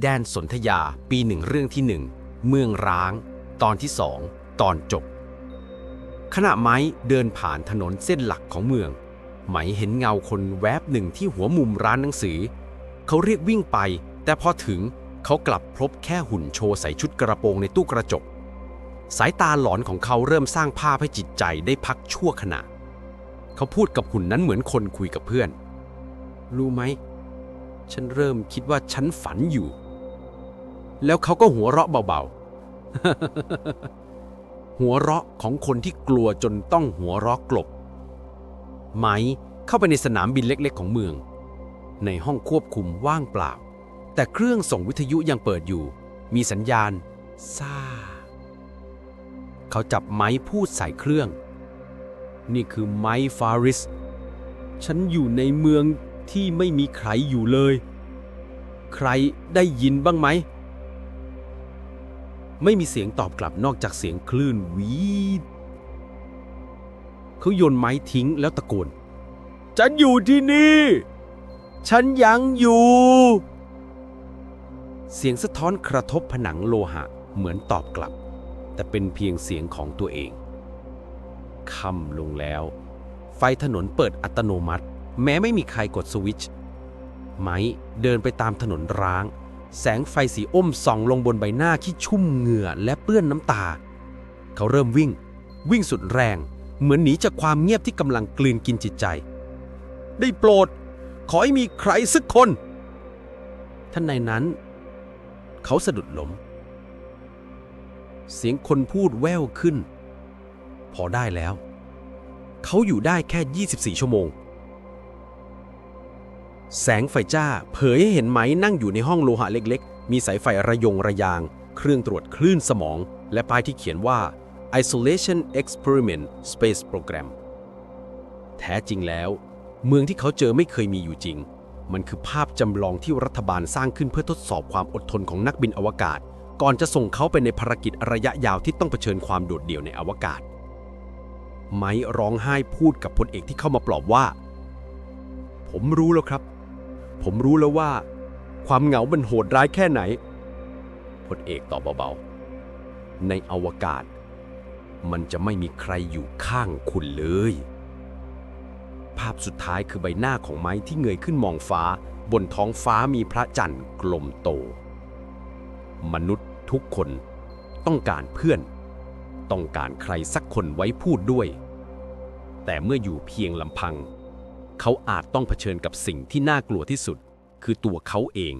แดนสนธยาปีหนึ่งเรื่องที่หนึ่งเมืองร้าง ตอนที่สองตอนจบ ขณะไม้เดินผ่านถนนเส้นหลักของเมือง ไหมเห็นเงาคนแวบหนึ่งที่หัวมุมร้านหนังสือ เขาเรียกวิ่งไป แต่พอถึงเขากลับพบแค่หุ่นโชว์ใส่ชุดกระโปรงในตู้กระจก สายตาหลอนของเขาเริ่มสร้างภาพให้จิตใจได้พักชั่วขณะ เขาพูดกับหุ่นนั้นเหมือนคนคุยกับเพื่อน รู้ไหม ฉันเริ่มคิดว่าฉันฝันอยู่ แล้วเขาก็หัวเราะเบาๆ หัวเราะของคนที่กลัวจนต้องหัวเราะกลบ ไหมเข้าไปในสนามบินเล็กๆ ของเมือง ในห้องควบคุมว่างเปล่า แต่เครื่องส่งวิทยุยังเปิดอยู่ มีสัญญาณซ่า เขาจับไม้พูดใส่เครื่อง นี่คือไม้ฟาริส ฉันอยู่ในเมืองที่ไม่มีใครอยู่เลย ใครได้ยินบ้างไหม ไม่มีเสียงตอบกลับนอกจากเสียงคลื่นวีดเขาโยนไม้ทิ้งแล้วตะโกน ฉันอยู่ที่นี่ ฉันยังอยู่ เสียงสะท้อนกระทบผนังโลหะเหมือนตอบกลับ แต่เป็นเพียงเสียงของตัวเอง ค่ำลงแล้ว ไฟถนนเปิดอัตโนมัติ แม้ไม่มีใครกดสวิตช์ไม้เดินไปตามถนนร้าง แสงไฟสีอ้มส่องลงบนใบหน้าที่ชุ่มเหงื่อและเปื้อนน้ำตา เขาเริ่มวิ่ง วิ่งสุดแรง เหมือนหนีจากความเงียบที่กำลังกลืนกินจิตใจ ได้โปรด ขอให้มีใครสักคน ท่านในนั้น เขาสะดุดล้ม เสียงคนพูดแว่วขึ้น พอได้แล้ว เขาอยู่ได้แค่ 24 ชั่วโมง แสงไฟจ้า เผยให้เห็นไหมนั่งอยู่ในห้องโลหะเล็กๆ มีสายไฟระยงระยาง เครื่องตรวจคลื่นสมอง และป้ายที่เขียนว่า Isolation Experiment Space Program แท้จริงแล้ว เมืองที่เขาเจอไม่เคยมีอยู่จริง มันคือภาพจำลองที่รัฐบาลสร้างขึ้นเพื่อทดสอบความอดทนของนักบินอวกาศ ก่อนจะส่งเขาไปในภารกิจระยะยาวที่ต้องเผชิญความโดดเดี่ยวในอวกาศ ไม้ร้องไห้พูดกับพลเอกที่เข้ามาปลอบว่า ผมรู้แล้วครับ ผมรู้แล้วว่า ความเหงามันโหดร้ายแค่ไหนพลเอกตอบเบาๆ ในอวกาศ มันจะไม่มีใครอยู่ข้างคุณเลย ภาพสุดท้ายคือใบหน้าของไม้ที่เงยขึ้นมองฟ้า บนท้องฟ้ามีพระจันทร์กลมโต มนุษย์ทุกคนต้องการเพื่อน ต้องการใครสักคนไว้พูดด้วย แต่เมื่ออยู่เพียงลำพัง เขาอาจต้องเผชิญกับสิ่งที่น่ากลัวที่สุด คือตัวเขาเอง